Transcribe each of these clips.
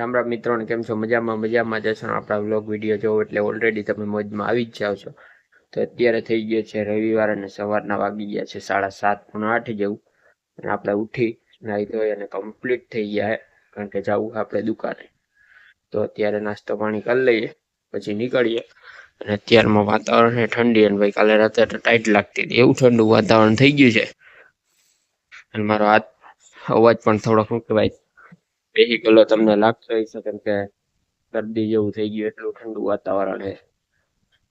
રામ રામ મિત્રોને કેમ છો? મજામાં મજામાં જશો આપણા વ્લોગ વીડિયો જોવો એટલે ઓલરેડી તમે મોજમાં આવી જ જાઓ છો. તો અત્યારે થઈ ગયો છે રવિવાર અને સવારના વાગી ગયા છે સાડા સાત, પૂણા આઠ જેવું. અને આપણે ઉઠી નાહી ધોઈ અને કમ્પ્લીટ થઈ ગયા કારણ કે જવું આપણે દુકાને. તો અત્યારે નાસ્તો પાણી કરી લઈએ, પછી નીકળીએ. અને અત્યારમાં વાતાવરણ છે ઠંડી અને ભાઈ કાલે રાતે ટાઈટ લાગતી હતી. એવું ઠંડુ વાતાવરણ થઈ ગયું છે. અને મારો હાથ અવાજ પણ થોડોક શું કહેવાય ગયેલો તમને લાગતો હશે, કેમ કે ગરદી જેવું થઈ ગયું, એટલું ઠંડુ વાતાવરણ છે.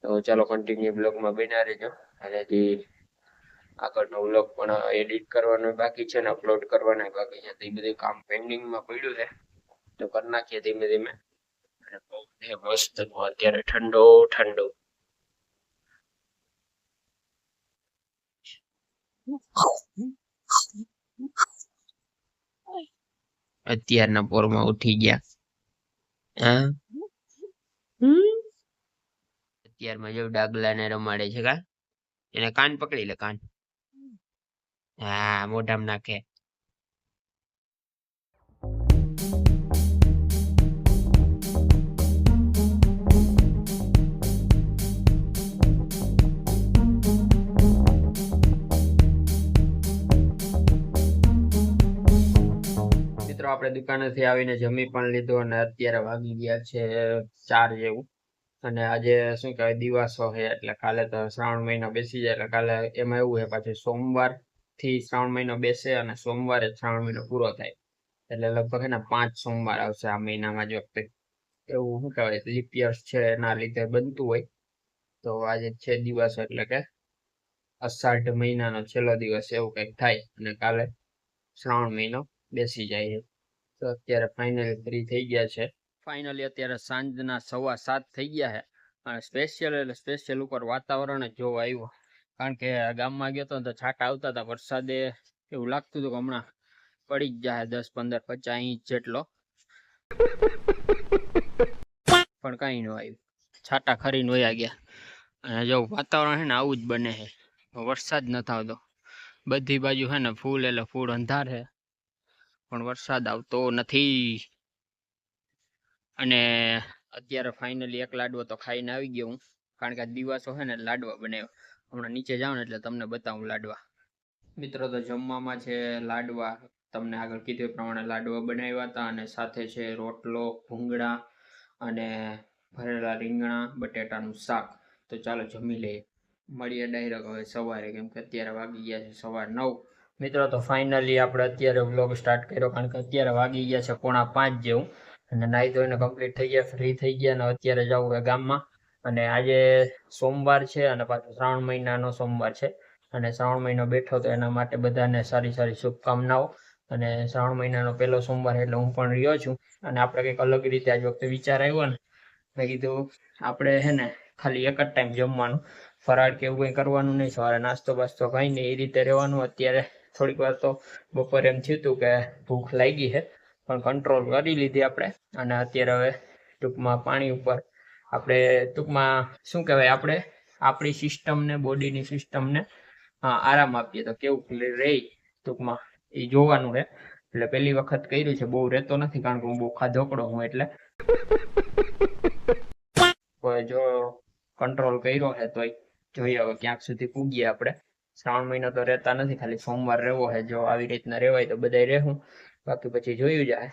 તો ચાલો કન્ટિન્યુ બ્લોગમાં બન્યા રહેજો. અને જે આગળનો બ્લોગ પણ એડિટ કરવાનો બાકી છે ને અપલોડ કરવાનો બાકી છે તો બધું કામ પેન્ડિંગમાં પડ્યું છે. તો કરી નાખીએ ધીમે ધીમે. અને બહુ મસ્ત અત્યારે ઠંડો ઠંડો. અત્યારના પોરમાં ઉઠી ગયા. હા? અત્યારમાં જો ડાગલાને રમાડે છે કા? એને કાન પકડી લે કાન. હા મોઢામાં નાખે. આપણે દુકાનેથી આવીને જમી પણ લીધું અને અત્યારે વાગી ગયા છે ચાર જેવું. અને આજે શું કહેવાય, દિવાસો છે, એટલે કાલે તો શ્રાવણ મહિનો બેસી જાય, એટલે કાલે એમાં એવું છે પાછું સોમવારથી શ્રાવણ મહિનો બેસે અને સોમવારે શ્રાવણ મહિનો પૂરો થાય. એટલે લગભગ એના પાંચ સોમવાર આવશે આ મહિનામાં જ વખતે. એવું શું કહેવાય લિપિયર્સ છે એના લીધે બનતું હોય. તો આજે છે દિવસ, એટલે કે અષાઢ મહિનાનો છેલ્લો દિવસ એવું કંઈક થાય અને કાલે શ્રાવણ મહિનો બેસી જાય છે તો અત્યારે ફાઇનલી ફ્રી થઈ ગયા છે. ફાઇનલી અત્યારે સાંજના સવા સાત થઈ ગયા છે. અને સ્પેશિયલ એટલે સ્પેશિયલ ઉપર વાતાવરણ જ જોવા આવ્યું. કારણ કે ગામમાં ગયો તો ને તો છાંટા આવતા હતા. વરસાદે એવું લાગતું હતું કે હમણાં પડી જ જાય દસ, પંદર, પચાસ ઇંચ જેટલો. પણ કઈ ન આવ્યું. છાંટા ખરી વયા ગયા. અને જો વાતાવરણ છે ને આવું જ બને છે. વરસાદ નથી આવતો બધી બાજુ છે ને ફૂલ એટલે ફૂલ અંધાર છે. પણ વરસાદ આવતો નથી. અને અત્યારે ફાઇનલી એક લાડવો તો ખાઈને આવી ગયો હું. કારણ કે દિવસો છે ને લાડવા બનાવ્યો હમણાં નીચે જાઉં ને, એટલે તમને બતાવું લાડવા. મિત્રો, તો જમવામાં છે લાડવા. તમને આગળ કીધું પ્રમાણે લાડવા બનાવ્યા હતા અને સાથે છે રોટલો, ભૂંગળા અને ભરેલા રીંગણા, બટેટાનું શાક. તો ચાલો જમી લઈએ. મળીએ ડાયરેક્ટ હવે સવારે, કેમ કે અત્યારે વાગી ગયા છે સવાર નવ. મિત્રો, તો ફાઇનલી આપણે અત્યારે વ્લોગ સ્ટાર્ટ કર્યો, કારણ કે અત્યારે વાગી ગયા છે પોણા પાંચ જેવું. અને નાહી ધોઈને કમ્પ્લીટ થઈ ગયા ફ્રી થઈ ગયા અને અત્યારે જવું છે ગામમાં. અને આજે સોમવાર છે અને પાછો શ્રાવણ મહિનાનો સોમવાર છે. અને શ્રાવણ મહિનો બેઠો તો એના માટે બધાને સારી સારી શુભકામનાઓ. અને શ્રાવણ મહિનાનો પહેલો સોમવાર એટલે હું પણ રહ્યો છું. અને આપણે કંઈક અલગ રીતે આજ વખતે વિચાર આવ્યો ને, મેં કીધું આપણે છે ને ખાલી એક જ ટાઈમ જમવાનું. ફરાળ કે એવું કંઈ કરવાનું નહીં, સવારે નાસ્તો બાસ્તો કંઈ નહીં, એ રીતે રહેવાનું અત્યારે. થોડીક વાર તો બપોરે એમ થયું હતું કે ભૂખ લાગી છે, પણ કંટ્રોલ કરી લીધી આપણે. અને અત્યારે હવે ટૂંકમાં પાણી ઉપર આપણે ટૂંકમાં શું કહેવાય, આપણે આપણી સિસ્ટમને બોડીની સિસ્ટમને આરામ આપીએ. તો કેવું રહે ટૂંકમાં એ જોવાનું છે. એટલે પહેલી વખત કર્યું છે, બહુ રહેતો નથી, કારણ કે હું બહુ ખાધોકડો હું એટલે. જો કંટ્રોલ કર્યો છે, તોય જોઈએ હવે ક્યાંક સુધી પૂગીએ આપણે. શ્રાવણ મહિનો તો રહેતા નથી ખાલી સોમવાર રહેવો છે જો આવી રીતના રહેવાય તો બધાય રહેવું. બાકી પછી જોયું જાય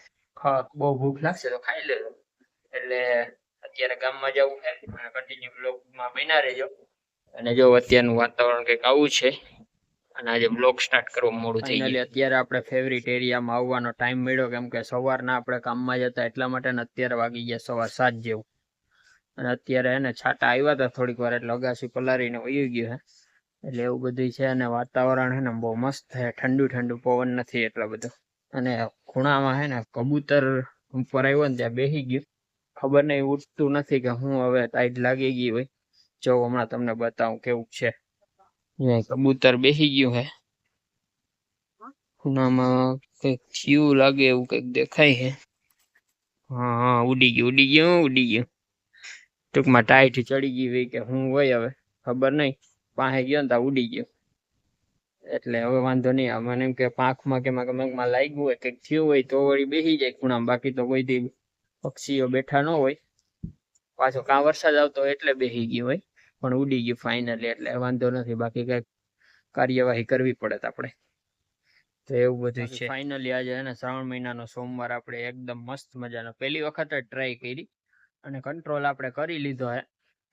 બહુ ભૂખ લાગશે તો ખાઈ લેજો. એટલે અત્યારે ગામમાં જવું છે અને કન્ટિન્યુ બ્લોગમાં બન્યા રહેજો. અને જો અત્યારનું વાતાવરણ કંઈક આવું છે અને આજે બ્લોગ સ્ટાર્ટ કરવો મોડું થઈ ગયું. અત્યારે આપણે ફેવરિટ એરિયામાં આવવાનો ટાઈમ મળ્યો કેમ કે સવારના આપણે કામમાં જતા એટલા માટે ને અત્યારે વાગી ગયા સવાર સાત જેવું. અને અત્યારે એને છાટા આવ્યા હતા થોડીક વાર એટલે અગાસી પલારીને વયું ગયું છે એટલે એવું બધું છે અને વાતાવરણ છે ને બહુ મસ્ત છે. ઠંડુ ઠંડુ પવન નથી એટલો બધો. અને ખૂણામાં છે ને કબૂતર ઉપર આવ્યો ને ત્યાં બેસી ગયું. ખબર નહીં ઉઠતું નથી કે હું હવે ટાઈટ લાગી ગઈ હોય. જો હમણાં તમને બતાવું કેવું છે. કબૂતર બેસી ગયું હે. ખૂણામાં કંઈક થયું લાગે એવું કંઈક દેખાય છે હા હા, ઉડી ગયું ઉડી ગયું ઉડી ગયું. ટૂંકમાં ટાઈટ ચડી ગઈ હોય કે હું હોય હવે. ખબર નહીં પાસે ગયો ને ત્યાં ઉડી ગયો. એટલે હવે વાંધો નહીં આવે મને એમ કે પાંખમાં કે માં લાગ્યું હોય કંઈક થયું હોય તો વળી બેસી જાય ખૂણામાં બાકી તો કોઈ દી પક્ષીઓ બેઠા ન હોય. પાછો કાં વરસાદ આવતો એટલે બેસી ગયો હોય પણ ઉડી ગયું ફાઇનલી એટલે વાંધો નથી બાકી કંઈક કાર્યવાહી કરવી પડે આપણે. તો એવું બધું છે. ફાઇનલી આજે છે ને શ્રાવણ મહિનાનો સોમવાર આપણે એકદમ મસ્ત મજાનો પહેલી વખત જ ટ્રાય કરી અને કંટ્રોલ આપણે કરી લીધો હે.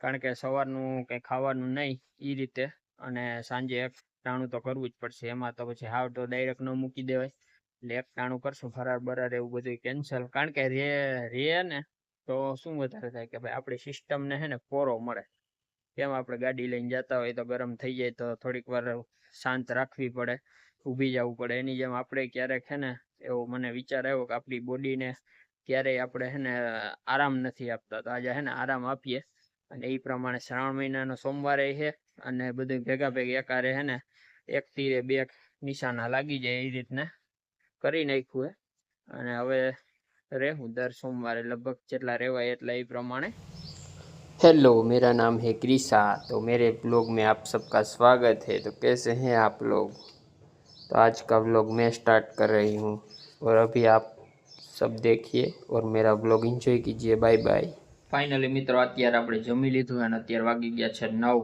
કારણ કે સવારનું કંઈ ખાવાનું નહીં એ રીતે. અને સાંજે એક ટાણું તો કરવું જ પડશે. એમાં તો પછી હાવ તો ડાયરેક્ટ ન મૂકી દેવાય. એટલે એક ટાણું કરશું, ફરાર બરાર એવું બધું કેન્સલ કારણ કે રે રે ને તો શું વધારે થાય કે ભાઈ આપણી સિસ્ટમને છે ને પોરો મળે. કેમ આપણે ગાડી લઈને જતા હોય તો ગરમ થઈ જાય તો થોડીક વાર શાંત રાખવી પડે, ઊભી જવું પડે. એની જેમ આપણે ક્યારેક છે ને એવો મને વિચાર આવ્યો કે આપણી બોડીને ક્યારેય આપણે છે ને આરામ નથી આપતા. તો આજે છે ને આરામ આપીએ. અને એ પ્રમાણે શ્રાવણ મહિનાનો સોમવારે છે અને બધું ભેગા ભેગી એકારે છે ને એક તીરે બે નિશાના લાગી જાય એ રીતને કરી નાખ્યું હે અને હવે રહેવું દર સોમવારે લગભગ જેટલા રહેવાય એટલા એ પ્રમાણે हेलो मेरा नाम है क्रिशा तो मेरे ब्लॉग में आप सबका स्वागत है तो कैसे हैं आप लोग तो आज का व्लॉग मैं स्टार्ट कर रही हूँ और अभी आप सब देखिए और मेरा व्लॉग एंजॉय कीजिए बाय बाय ફાઇનલી મિત્રો, અત્યારે આપણે જમી લીધું અને અત્યારે વાગી ગયા છે નવ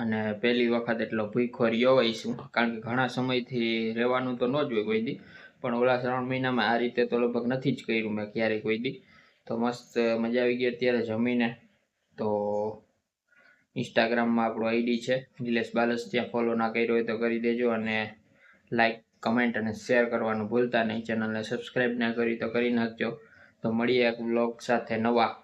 અને પહેલી વખત એટલો ભૂખો રહ્યો હોઈશું કારણ કે ઘણા સમયથી રહેવાનું તો ન જ હોય કોઈ દી, પણ ઓલા શ્રાવણ મહિનામાં આ રીતે તો લગભગ નથી જ કર્યું મેં ક્યારેય કોઈ દી. તો મસ્ત મજા આવી ગઈ અત્યારે જમીને. તો ઇન્સ્ટાગ્રામમાં આપણું આઈડી છે, નિલેશ બાલસ, ત્યાં ફોલો ના કર્યો હોય તો કરી દેજો અને લાઈક કમેન્ટ અને શેર કરવાનું ભૂલતા નહીં. ચેનલને સબસ્ક્રાઈબ ના કરી તો કરી નાખજો. તો મળીએ એક બ્લોગ સાથે નવા.